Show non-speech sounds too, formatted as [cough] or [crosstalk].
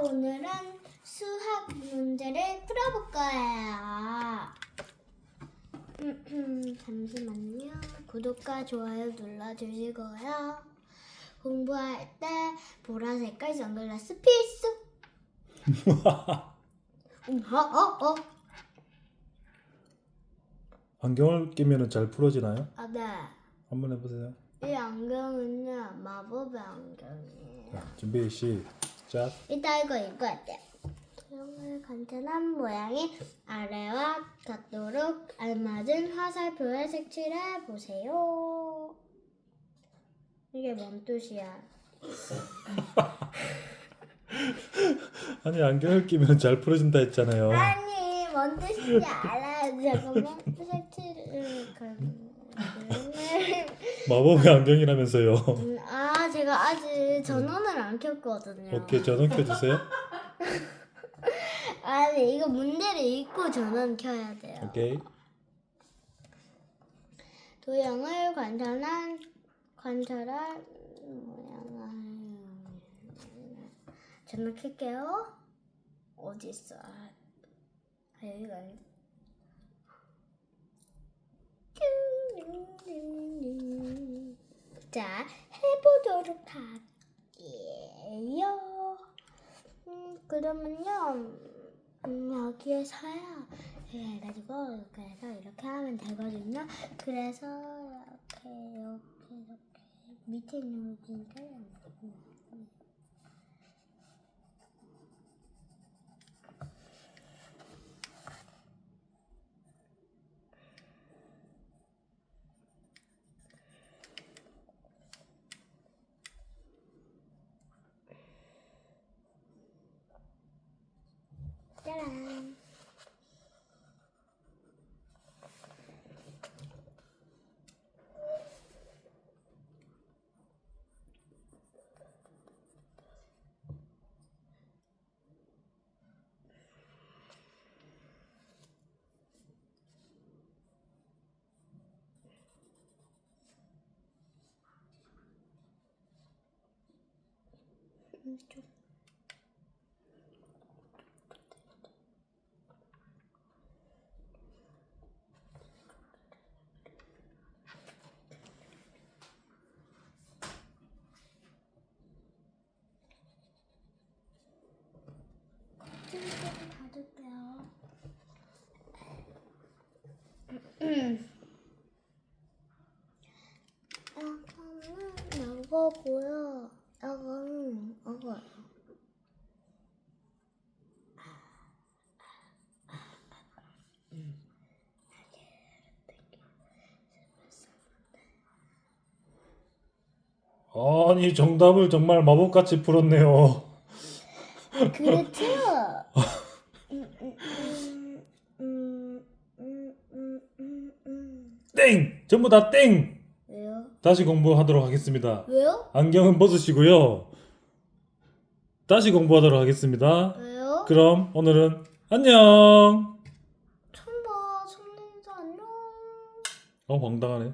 오늘은 수학 문제를 풀어볼 거예요. [clears throat] 잠시만요. 구독과 좋아요 눌러주시고요. 공부할 때 보라 색깔 선글라스 필수. 음, [laughs] 어, 어, 어. 안경을 끼면 잘 풀어지나요? 아, 네. 한번 해보세요. 이 안경은요 마법의 안경이에요. 자, 준비 시작. 이따 이거 읽어야 돼. 소형을 간단한 모양의 아래와 닿도록 알맞은 화살표에 색칠해 보세요. 이게 뭔 뜻이야? [laughs] 아니 안경을 끼면 잘 풀어진다 했잖아요. 아니 뭔 뜻인지 알아요. 잠깐만 색칠을 그 [laughs] 마법의 안경이라면서요. 음, 아 아직 전원을 안 켰거든요. 오케이 전원 켜주세요. [laughs] 아니 이거 문제를 읽고 전원 켜야 돼요. 오케이. 도형을 관찰한 관찰한 모양을 전원 켤게요. 어디 있어? 아, 여기가 아니. 자 해보도록 할게요. 음, 그러면요 음, 여기에 서요 이렇게 해가지고 이렇게 해서 이렇게 하면 되거든요. 그래서 이렇게 이렇게 이렇게 밑에 있는 여기를 음, 좀좀 닫을게요. 약간은 이거고요. 약간은 이거. 아니 정답을 정말 마법같이 풀었네요. 그렇죠. 음, 음, 음, 음, 음, 음, 음. 땡! 전부 다 땡! 왜요? 다시 공부하도록 하겠습니다. 왜요? 안경은 벗으시고요. 다시 공부하도록 하겠습니다. 왜요? 그럼 오늘은 안녕. 봐. 성능자 안녕. 어 황당하네.